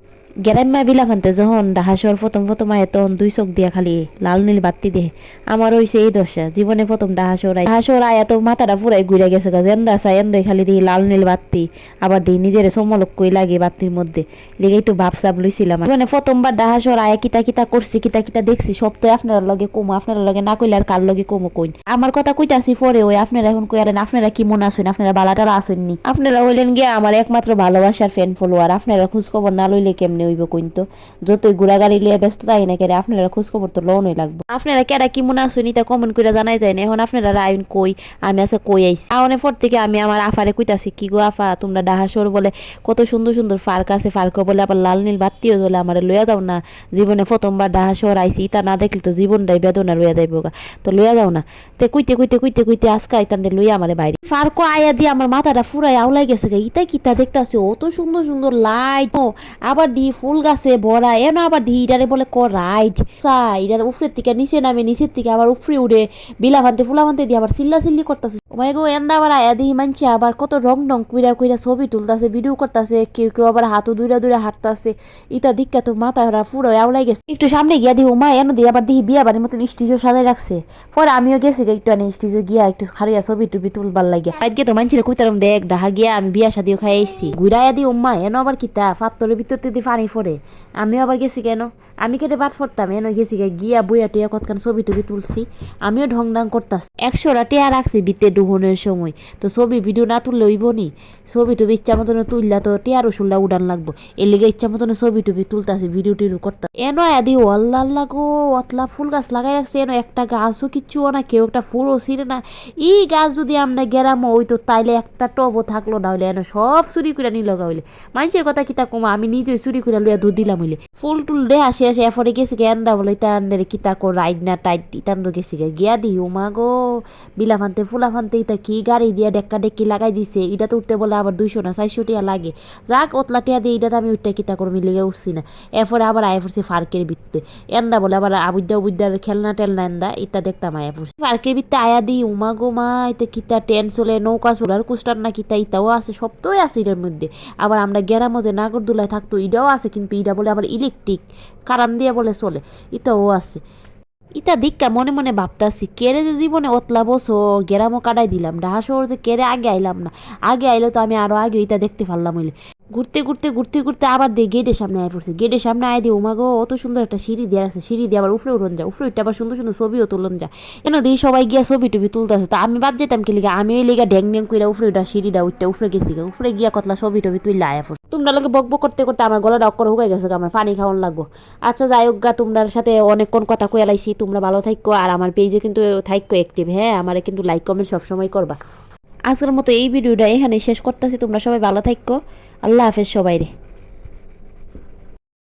you গ্যারাম্মা বিলাফান্তে যখন ডাহাসর প্রথম প্রথম আয় তখন দুই চোখ দিয়া খালি লাল নীল বাত্তি দেহে আমার হইছে এই দশা। জীবনে প্রথম ডাহাসর আয়। ডাহাসর আয়া তো মাথাটা পুরাই ঘুরে গেছে গা। জেন্দা আসা এন্দই খালি দিই লাল নীল বাত্তি আবার দিই নিজের সমলক কই লাগে বাত্তির মধ্যে। লিগে একটু ভাব সাব লইছিলাম মানে প্রথমবার ডাহাসর আয়া কিতা কিতা করছি কিতা কিতা দেখছি। সব তো আপনার লগে কমো, আপনার লগে না কইলে আর কার লগে কমো কইন? আমার কথা কইতাছি পরে ওই আপনারা এখন কইয়ারেন আপনারা কি মনে আসেন আপনারা বালাটারা আসেননি আপনারা হইলেন গিয়া আমার একমাত্র ভালোবাসার ফ্যান ফলোয়ার আপনারা খোঁজ খবর না লইলে কেমনে হইব কইন তো। যতই ঘোরাগাড়ি লিয়ে ব্যস্ত তাই না কেরে, আপনারা খোঁজ খবর তো লোনই লাগবে। আপনারা কেডা কি মনে আসেন তা কমেন্ট করে জানাই যায় না এখন আপনারা আইন কই? আমি আছে কই আইছি। আওনে পর থেকে আমি আমার আফারে কইতাছি, কি গো আফা, তোমরা ডাহাসর বলে কত সুন্দর সুন্দর ফার্ক আছে, ফার্ক বলে আবার লাল নীল বাত্তিও জ্বলে আমার লইয়া দাও না। জীবনে প্রথমবার ডাহাসর আইছি তা না দেখলে তো জীবনটাই বেদনা লইয়া যাইব তো লইয়া যাও না। তে কইতে কইতে কইতে কইতে আজকে আইতান দে, লইয়া আমারে বাইরে। ফার্কো আয়া দিয়ে আমার মাথাটা ফুরাই আউলাই গেছে গা। ইতা কিতা দেখতাছে, অত সুন্দর সুন্দর লাইট। আবার ফুল গাছে ভরা এন আবার দি ইটারে বলে ক রাইট সা ইটার উপরের থেকে নিচে নামে, নিচের থেকে আবার উপরে উড়ে, বিলা ভান্তে ফুলা ভান্তে দিয়ে আবার চিল্লা চিল্লি করতেছে ওমাই গো, এন্দা আবার আয়া দিহি মানছে আবার কত রং রং কুইরা কুইরা ছবি তুলতাছে ভিডিও করতেছে, কেউ কেউ আবার হাতও দুইরা দুইরা হাঁটতাছে। ইতা দিক্কা তো মাথা ওরা পুরো আউলাই গেছে। একটু সামনে গিয়া দিই উমা এনে দিয়ে আবার দিহি বিয়া বাড়ির মতন স্টেজও সাজাই রাখছে। পরে আমিও গেছি একটু আনি স্টেজে গিয়া একটু খারিয়া ছবি টুবি তুলবার লাগিয়া। আজকে তো মানছিল কইতারাম, দেখ, ডাহা গিয়া আমি বিয়া শাদিও খাই আইছি। ঘুরাইয়া দি উম্মা এনো আবার কিতা ফাত্তরের ভিতর দিয়ে পানি ফোরে। আমিও আবার গেছি কেন? আমি কেটে বাদ পড়তাম এনো গেছি গিয়া বইয়া টিয়া কতখান ছবি টবি তুলছি, আমিও ঢং ডাং করতাস একশোটা টিয়া রাখছি বিতে ডুহনের সময়, তো ছবি ভিডিও না তুললে হইব নি? ছবি টবি ইচ্ছা মতন তুললা তো টিয়ার ওষুধটা উড়ান লাগবো, এর লিগে ইচ্ছা মতন ছবি টবি তুলতাছি, ভিডিও টিডিও করতাম এনো আদি আল্লাহ গো, অতলা ফুল গাছ লাগাই রাখছে এনো একটা গাছও কিচ্ছুও না, কেউ একটা ফুলও ছিঁড়ে না। ই গাছ যদি আমরা গেরামো ওই তো তাইলে একটা টবও থাকল না হইলে এনো সব চুরি করে নিল হইলে। মানুষের কথা কিতা কমা, আমি নিজেই চুরি করে লইয়া দুধ দিলাম হইলে। ফুল টুল দে আসে আসে এফরে গেছি গে এন্দা বলে কিতা কো রাইড না টাইট ইতান গেছি গে গিয়া দি উমা গো বিলা ফানতে ফুলা ফানতে ইতা কি গাড়ি দিয়া ডেক্কা ডেক্কি লাগাই দিছে এটা তো উঠতে বলে আবার দুইশো না চারশো টিয়া লাগে যাক অতলা টিয়া দিয়ে এটা তো আমি উঠতে কিতা করে মিলে উঠছি না এরপরে আবার আয় পড়ছি ফার্কের ভিত্তে এন্দা বলে আবার আবুদ্দা উবুদ্দার খেলনা টেলনা এন্দা ইতা দেখতাম আয়া পড়ছি ফার্কের ভিত্তে আয়া দি উমা গো মা ইতা কিতা ট্রেন চলে নৌকা চলার কুস্টার না কিতা ইতাও আছে সবটাই আছে এটার মধ্যে আবার আমরা গ্যারামো যে নাগরদোলায় থাকতো ইটাও আছে কিন্তু ইটা বলে আবার ইলেকট্রিক কারান দিয়ে বলে চলে ইটাও আছে ইটা দিক্কা মনে মনে ভাবতাছি কেড়ে যে জীবনে অতলা বছর গেরামও কাটাই দিলাম ডাহা শহর যে কেড়ে আগে আইলাম না, আগে আইলে তো আমি আরও আগে ইটা দেখতে পারলাম হইলে। ঘুরতে ঘুরতে ঘুরতে ঘুরতে আবার দিয়ে গেটের সামনে আয় পড়ছে গেটের সামনে আয় দিয়ে ওমাগো অত সুন্দর একটা সিঁড়ি দেওয়া আছে, সিঁড়ি দিয়ে আবার উপরে উঠন যা উপরে উঠতে আবার সুন্দর সুন্দর ছবিও তুলন যা এনে দিয়ে সবাই গিয়া ছবি টবি তুলতেছে, তা আমি বাদ যেতাম কি লিগা, আমি ওই লিগা ড্যাং ড্যাং কইরা উপরে উঠা সিঁড়ি দা উঠতে উপরে গেছি গা উপরে গিয়া কতলা ছবি টবি তুইলা আয়া পড়ছে। তোমরা লোকে বক করতে করতে আমার গলাটা অক্কর হুকাই গেছে আমার পানি খাওয়ান লাগবো। আচ্ছা যাই হোক গা, তোমরার সাথে অনেকক্ষণ কথা কয়ে লাইছি তোমরা ভালো থাকো আর আমার পেজে কিন্তু থাকো অ্যাক্টিভ হ্যাঁ? আমার কিন্তু লাইক কমেন্ট সবসময় করবা। আজকের মতো এই ভিডিওটা এখানে শেষ করতেছি, তোমরা সবাই ভালো থাকো আল্লাহ হাফেজ সবাই রে